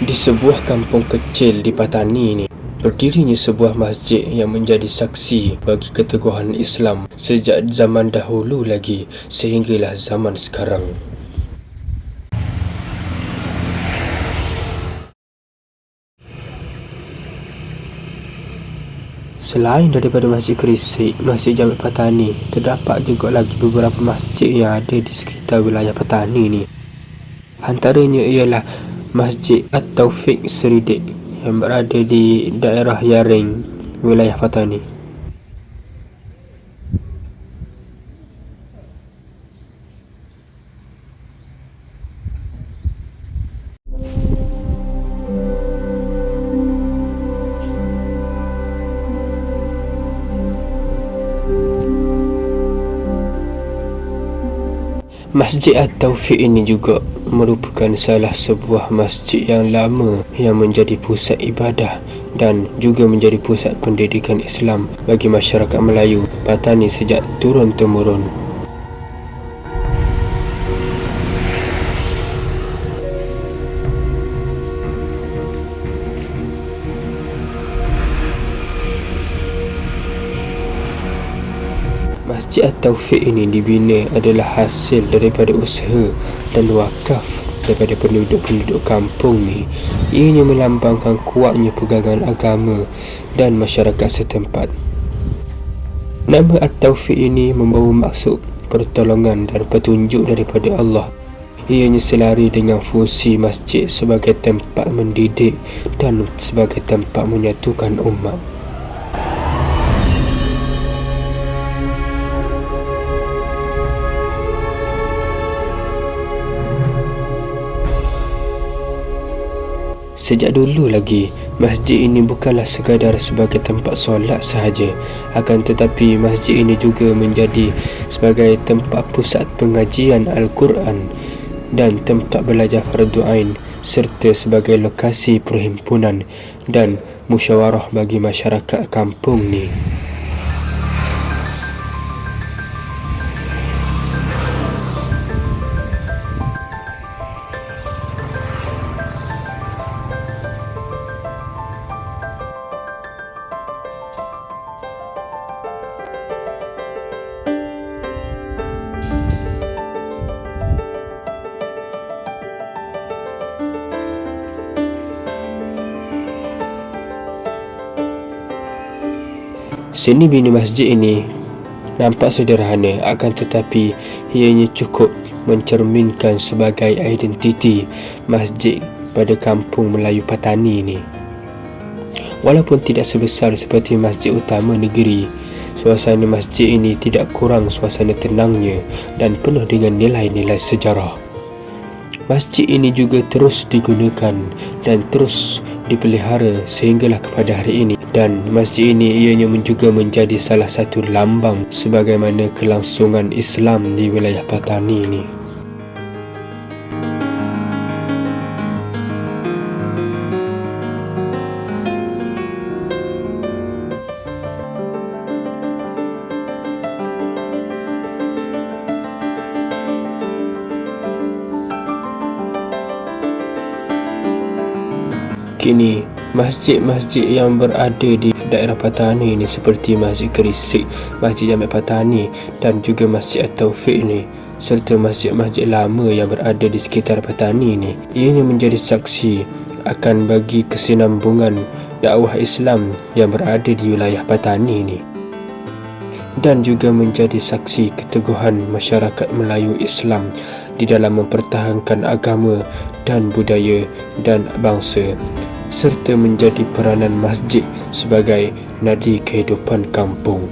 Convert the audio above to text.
Di sebuah kampung kecil di Patani ini, berdirinya sebuah masjid yang menjadi saksi bagi keteguhan Islam sejak zaman dahulu lagi sehinggalah zaman sekarang. Selain daripada Masjid Kerisik, Masjid Jami Patani, terdapat juga lagi beberapa masjid yang ada di sekitar wilayah Patani ini. Antaranya ialah Masjid At-Taufiq Seridik yang berada di daerah Yaring, wilayah Patani. Masjid At-Taufiq ini juga merupakan salah sebuah masjid yang lama yang menjadi pusat ibadah dan juga menjadi pusat pendidikan Islam bagi masyarakat Melayu Patani sejak turun-temurun. Masjid At-Taufiq ini dibina adalah hasil daripada usaha dan wakaf daripada penduduk-penduduk kampung ni. Ianya melambangkan kuatnya pegangan agama dan masyarakat setempat. Nama At-Taufiq ini membawa maksud pertolongan dan petunjuk daripada Allah. Ianya selari dengan fungsi masjid sebagai tempat mendidik dan sebagai tempat menyatukan umat. Sejak dulu lagi, masjid ini bukanlah sekadar sebagai tempat solat sahaja, akan tetapi masjid ini juga menjadi sebagai tempat pusat pengajian Al-Quran dan tempat belajar fardu ain serta sebagai lokasi perhimpunan dan musyawarah bagi masyarakat kampung ni. Seni bina masjid ini nampak sederhana akan tetapi ianya cukup mencerminkan sebagai identiti masjid pada kampung Melayu Patani ini. Walaupun tidak sebesar seperti masjid utama negeri, suasana masjid ini tidak kurang suasana tenangnya dan penuh dengan nilai-nilai sejarah. Masjid ini juga terus digunakan dan terus dipelihara sehinggalah kepada hari ini dan masjid ini ianya juga menjadi salah satu lambang sebagaimana kelangsungan Islam di wilayah Patani ini. Kini, masjid-masjid yang berada di daerah Patani ini seperti Masjid Kerisik, Masjid Jamek Patani dan juga Masjid At-Taufiq ini serta masjid-masjid lama yang berada di sekitar Patani ini. Ianya menjadi saksi akan bagi kesinambungan dakwah Islam yang berada di wilayah Patani ini. Dan juga menjadi saksi keteguhan masyarakat Melayu Islam di dalam mempertahankan agama dan budaya dan bangsa serta menjadi peranan masjid sebagai nadi kehidupan kampung.